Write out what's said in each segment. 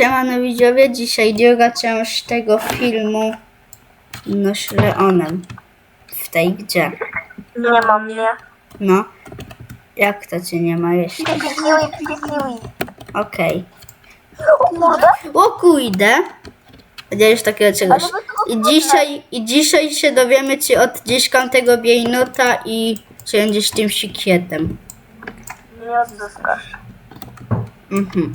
Siemano widzowie, dzisiaj druga część tego filmu no, z Leonem w tej grze. Nie ma mnie. No, jak to cię nie ma jeszcze? Okej. O kurde. Kujdę. Widziałeś takiego czegoś. I dzisiaj, I dzisiaj się dowiemy, czy odzyskam tego biejnota i czy będziesz tym sikietem. Nie odzyskasz. Mhm.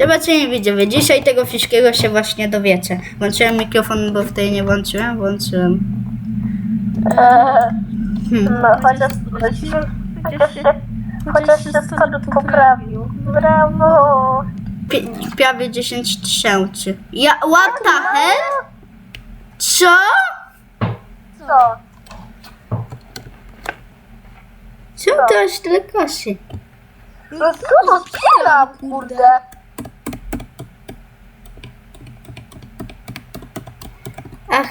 Zobaczymy widzowie, dzisiaj tego wszystkiego się właśnie dowiecie. Włączyłem mikrofon, bo w tej nie włączyłem, włączyłem. Eee, Hmm. no, chociaż, chociaż, się, chociaż się skąd poprawił. Brawo. Pi- prawie 10 tysięcy. Ja, what the hell? Co? Co? Co to aż tyle kasy? No co to kurde?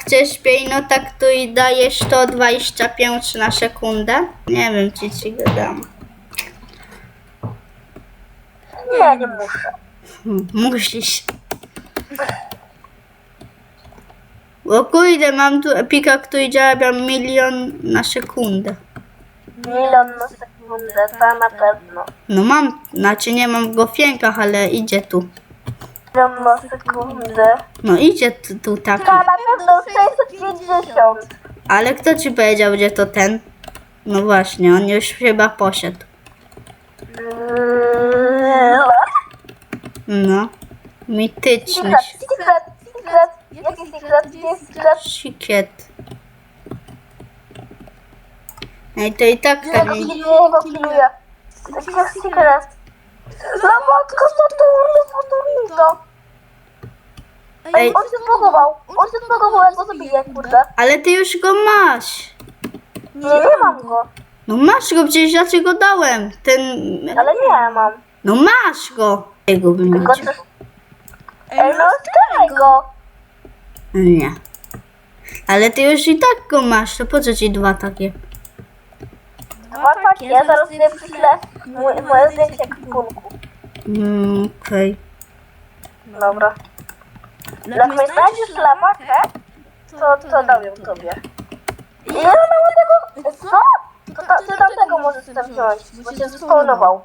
A chcesz biejnota, który daje 125 na sekundę? Nie wiem, czy ci go dam. Nie, nie muszę. Hmm, Musisz. O kurde, mam tu epika, który zarabia milion na sekundę. Milion na sekundę, to na pewno. No mam, znaczy nie mam w fiękach, ale idzie tu. Milion na sekundę. No idzie tu, tu taki. To na pewno 650. Ale kto ci powiedział, że to ten? No właśnie, on już chyba poszedł. No. Mityczny. Secret, secret. Jaki secret? Gdzie jest secret? Sikiet. Ej, to i tak pewnie... secret? La matka Saturno, Saturnito. Ej, On się zbugował. On się zbugował, jak go zabiję, kurde. ale ty już go masz. Nie, nie mam go. No masz go, przecież ja ci go dałem. Ten... Ale nie mam. No masz go. Jego bym Tylko coś... Ej, no strzelaj go. Nie. Ale ty już i tak go masz, to po co ci dwa takie? Dwa takie, ja zaraz sobie przyślę moje, moje zdjęcie kwipunku. Mm, Okej. Dobra. Jak mi znajdziesz lawakę, to, to dam ją tobie. Ile mamy tego? Co? To, ta, ty tamtego możesz tam wziąć, bo cię zespawnował.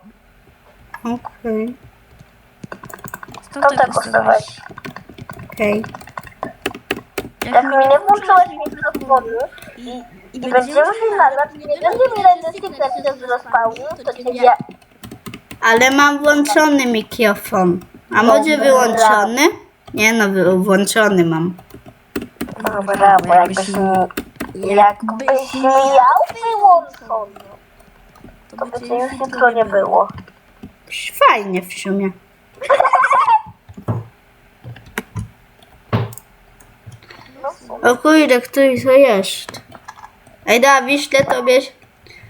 Okej. Tamtego stawaj. Okej. Jak mi nie włączyłeś mikrofonu i, i będziemy się nagrać, nie będzie mi rejestracja się zrozpałnił, to cię nie... Ale mam włączony mikrofon. A może wyłączony? Nie no, wy- włączony mam. Dobra, bo jakbyś mi... Jakbyś miał wyłączony, to by cię już jutro nie było. Fajnie w sumie. No w sumie. O kurde, który to jest? Ej da, wyślę tobie,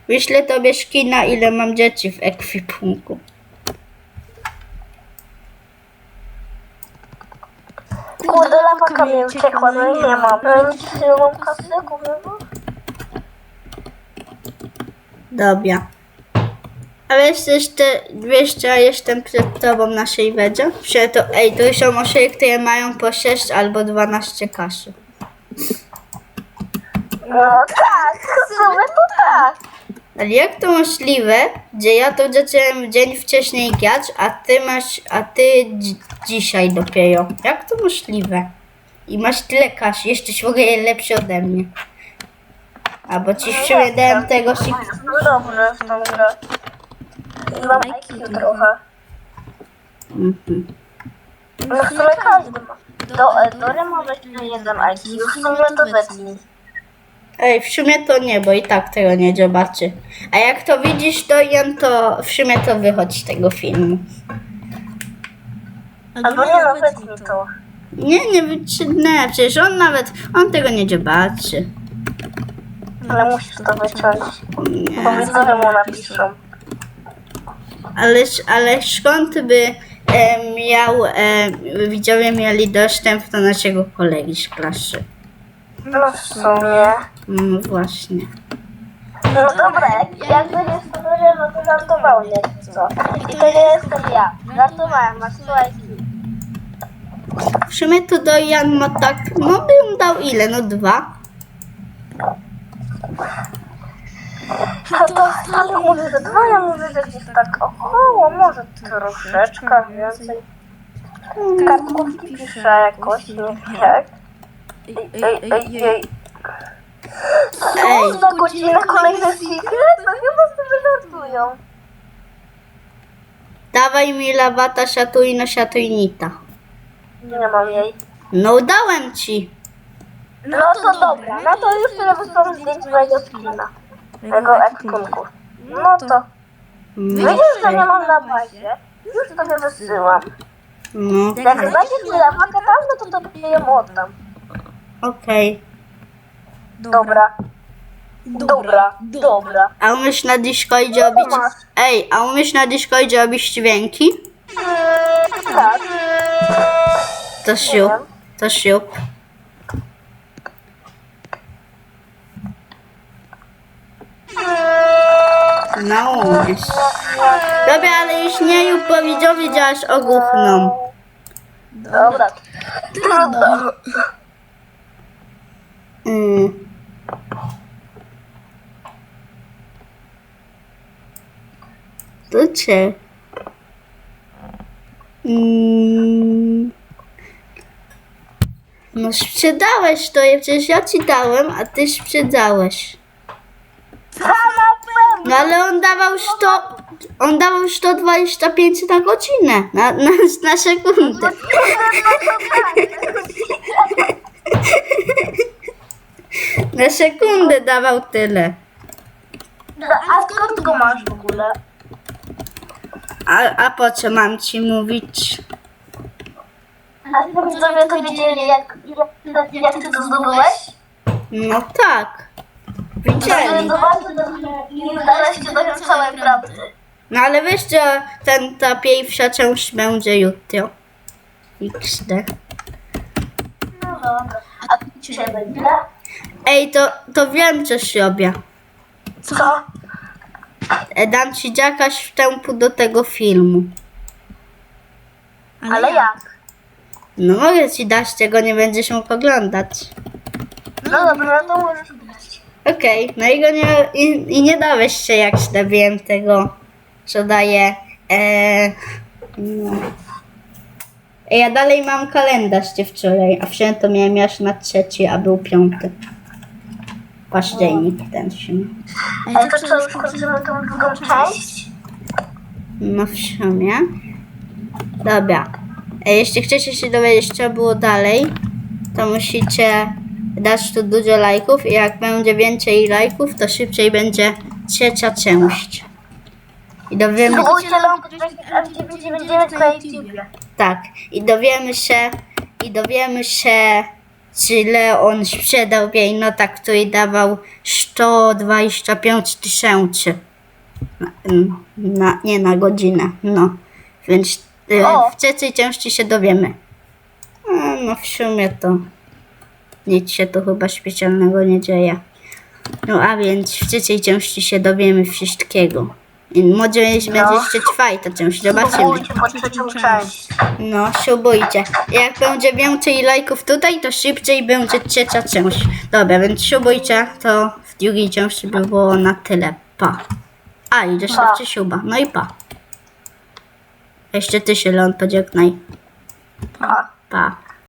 wyślę tobie skina, ile mam dzieci w ekwipunku. Kurde, lawaka mi uciekła, no i nie mam. No i dzisiaj mam kurwa. Dobra. A wiesz, jeszcze, wiesz, co ja jestem przed tobą na Shavedzie? To, ej, to są osoby, które mają po 6 albo 12 kasy. No tak, w sumie to tak. Ale jak to możliwe, że ja to zacząłem dzień wcześniej grać, a ty masz, a ty dzi- dzisiaj dopiero. Jak to możliwe? I masz tyle kasy, jesteś w ogóle lepszy ode mnie. Albo ci w sumie dałem tego sik... No dobrze w tą grę. I mam IQ trochę. Mhm. No w sumie każdy ma. Do Edory ma na jeden IQ, w sumie to wytnij. Ej, w sumie to nie, bo i tak tego nie zobaczy. A jak to widzisz, to Jan, to w sumie to wychodź z tego filmu. Albo nie no, wytnij to. Nie, nie wycinę, przecież on nawet, on tego nie zobaczy. Ale musisz to wyciąć. Bo Nie. widzowie mu napiszą. Ale, ale skąd by e, miał, e, widzowie mieli dostęp do naszego kolegi z klasy? No w sumie. No właśnie. No dobra, jak, jak będziesz to dobrze, no to żartowałem jak co. I to nie jestem ja. Żartowałem, masz słuchaj. W sumie to do Jan ma tak, no bym dał ile? No dwa. A to ale mówię, że dwa, ja mówię, że gdzieś tak około, może troszeczkę więcej. Kartkówki piszę jakoś, nie wiem jak. Ej, ej, ej, ej. Co za godzinę kolejne secret? No chyba sobie żartują. Dawaj mi lawata szatujno szatujnita. Nie mam jej. No dałem ci. No to dobra, no to już sobie wysłałam zdjęcie mojego skina. Tego ekspunku. No to. No, Widzisz, że nie mam na bazie? Już tobie wysyłam. no Jak znajdziesz mi lawakę tam, no to tobie ją oddam. Okej. Dobra. Dobra, dobra. A umiesz na Discordzie robić... Ej, a umiesz na Discordzie robić dźwięki? Tak. To siup. To siup. No umiesz. Dobra, ale już nie już bo widzowie działasz ogłuchną. Dobra. Trudno. Mm. Cię. Mm. No sprzedałeś to, ja- przecież ja ci dałem, a ty sprzedałeś. No ale on dawał 100, on dawał 125 na godzinę, na, na, na sekundę. Na sekundę dawał tyle. A skąd go masz w ogóle? A, a po co mam ci mówić? A ty widzowie to wiedzieli, jak, jak, jak ty to zdobyłeś? No tak. Widzieli. zobaczyć, że nie znaleźć do całej prawdy. No ale wiesz, że ten, ta pierwsza część będzie jutro. XD. No dobra. A ty dzisiaj będzie? Ej, to, to wiem, coś robię. Co? E, Dam ci jakaś wstępu do tego filmu. Ale jak? No mogę ci dać, czego nie będziesz mógł oglądać. No dobra, no to możesz być. Okej, no i go nie, i, i nie dałeś się, jak śledziłem tego, co daje. E, no. Ej, Ja dalej mam kalendarz wczoraj, a wczoraj to miałem aż na trzeci, a był piąty. Październik ten się. Ale to co, już kończymy tą drugą część? No w sumie. Dobra. E, jeśli chcecie się dowiedzieć, co było dalej, to musicie dać tu dużo lajków i jak będzie więcej lajków, to szybciej będzie trzecia część. I dowiemy, Spróbujcie ląk F999 na YouTubie. tak, i dowiemy się, i dowiemy się, czy Leon sprzedał jej nota, który dawał 125 tysięcy. Na, na, nie na godzinę, no. Więc y, O. w trzeciej części się dowiemy. No, no w sumie to nic się tu chyba specjalnego nie dzieje. No a więc w trzeciej części się dowiemy wszystkiego. I może będzie jeszcze czwarta część, zobaczymy. Spróbujcie po trzecią część. No, ślubujcie. Jak będzie więcej lajków tutaj, to szybciej będzie trzecia część. Dobra, więc ślubujcie, to w drugiej części by było na tyle. Pa. A, i zostawcie śluba. No i pa. Jeszcze ty się, Leon, podzięknij. Pa. Pa.